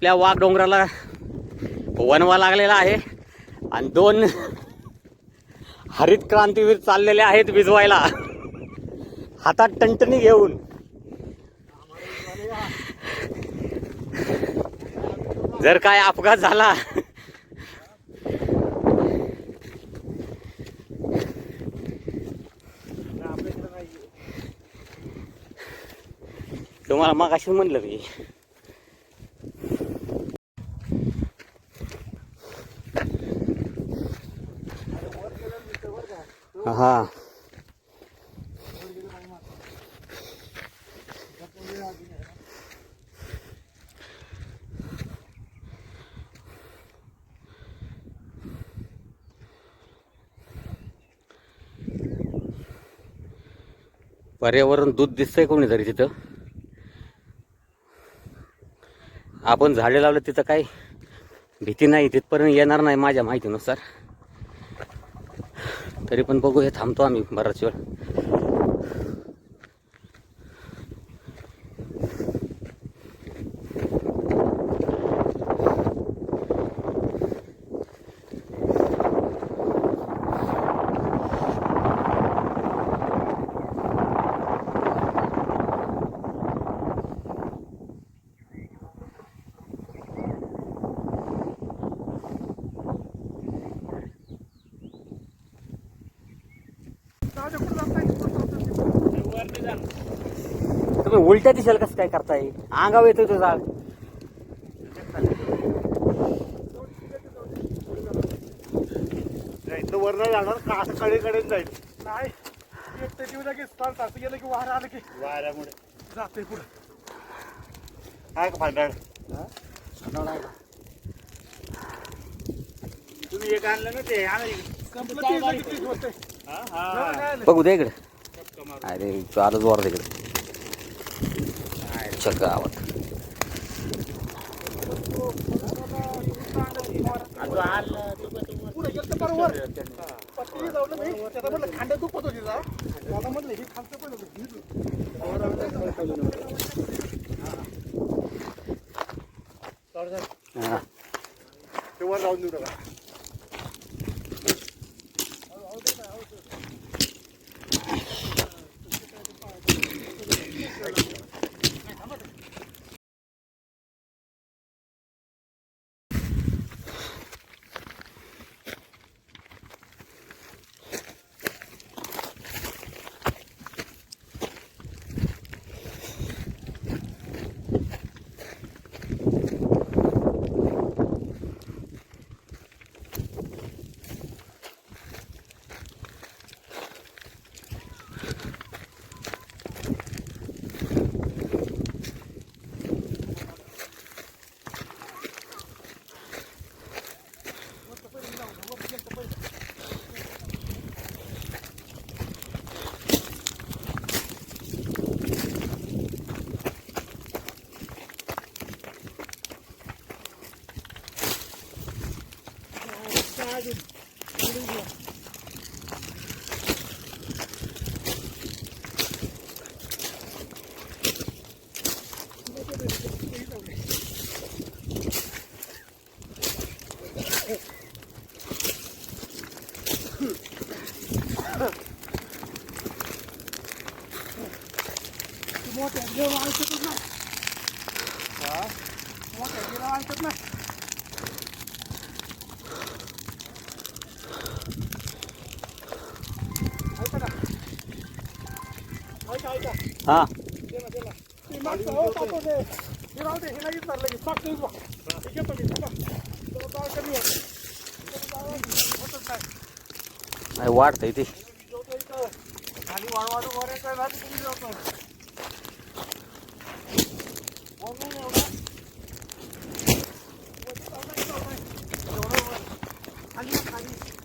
आपल्या वाघ डोंगराला वनवा लागलेला आहे. आणि दोन हरित क्रांतीवीर चाललेले आहेत विजवायला हातात टणटणी घेऊन. जर काय अपघात झाला. तुम्हाला मग अशी म्हणलं मी. हा. पर्यावरण दूध दिसतंय कोणीतरी तिथं? आपण झाडे लावलं तिथं काही भीती नाही तिथपर्यंत येणार नाही माझ्या माहितीनुसार. तरी पण बघू हे थांबतो आम्ही बराच वेळ. तुम्ही उलट्या दिशेला कसं काय करताय अंगावर येतोय तो झाड नाही तर वर नाही जाणार का असं कडेकडे जाईल नाही एक ते जीव लगेच चालतं असं गेलं की वारं आलं की वाऱ्यामुळे जाते पुढे काय का भांडण तुम्ही एक आणलं ना ते आणा इकडे. संपलं ते लगेच होते हा, हा. बघू दे इकडे अरे चालच वर तिकडे चल गावात. पुढे गेलं तर बरोबर hai dùng hai dùng vừa Motor, you're on it, isn't it? Yeah. Motor, you're on it, isn't it? नाही वाढत ते. खाली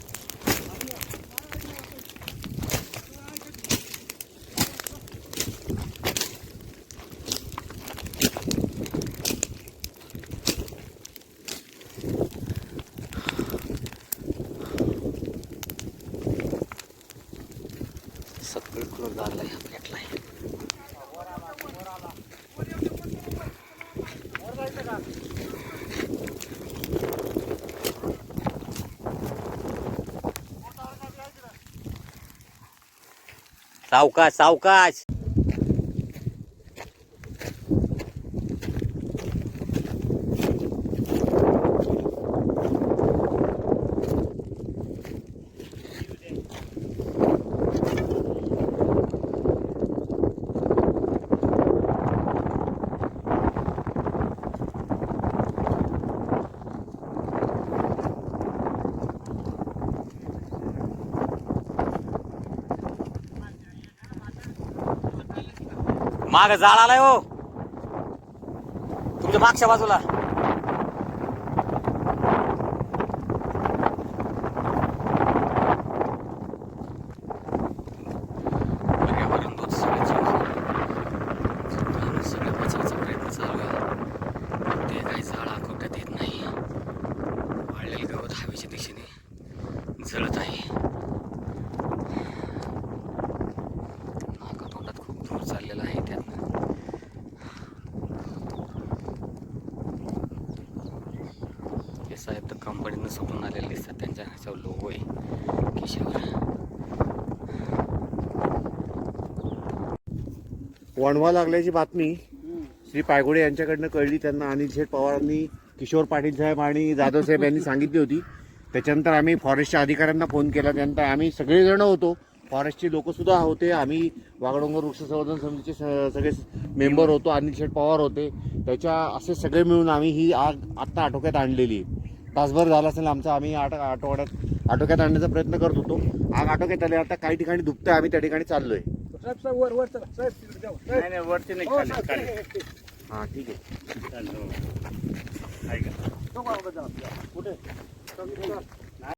सगळीकडून लागलाय भेटलाय सावकाश सावकाश. माग जाळ आलाय हो. तुमच्या मागच्या बाजूला पर्यावरण दूत सगळ्याचं- सगळं वाचवायचा प्रयत्न चालू आहे ते काही झाड आकोट्यात येत नाही वाळलेलं गवत हवेच्या दिशेने जळत आहे नाका तोंडात खूप धूर चाललेला आहे त्यातनं हे साहेब पूर्ण कंपनीनं आलेले दिसतात त्यांच्या ह्याच्यावर लोगो आहे. खिशावर वणवा लागल्याची बातमी श्री पायगोडे यांच्याकडनं कळली त्यांना अनिल शेठ पवारांनी किशोर पाटील साहेब आणि जाधव साहेब यांनी सांगितली होती. त्याच्यानंतर आम्ही फॉरेस्टच्या अधिकाऱ्यांना फोन केला. त्यानंतर आम्ही सगळेजण होतो. फॉरेस्टचे लोकसुद्धा होते. आम्ही वागडोंगर वृक्ष संवर्धन समितीचे स- सगळे मेंबर होतो. अनिल शेठ पवार होते. त्याच्या असे सगळे मिळून आम्ही ही आग आत्ता आटोक्यात आणलेली आहे. तासभर झाला असेल आमचा आम्ही आट आठवड्यात आटोक्यात आणण्याचा प्रयत्न करत होतो आग आटोक्यात आले आता काही ठिकाणी दुपतंय आम्ही त्या ठिकाणी चाललोय साहेब साहेब वर वर चला साहेब तिकडे जाऊ साहेब. नाही नाही वरती नाही हो, खाली साहेब, खाली हे, हे, हे. हा ठीक आहे जाऊ. कुठे?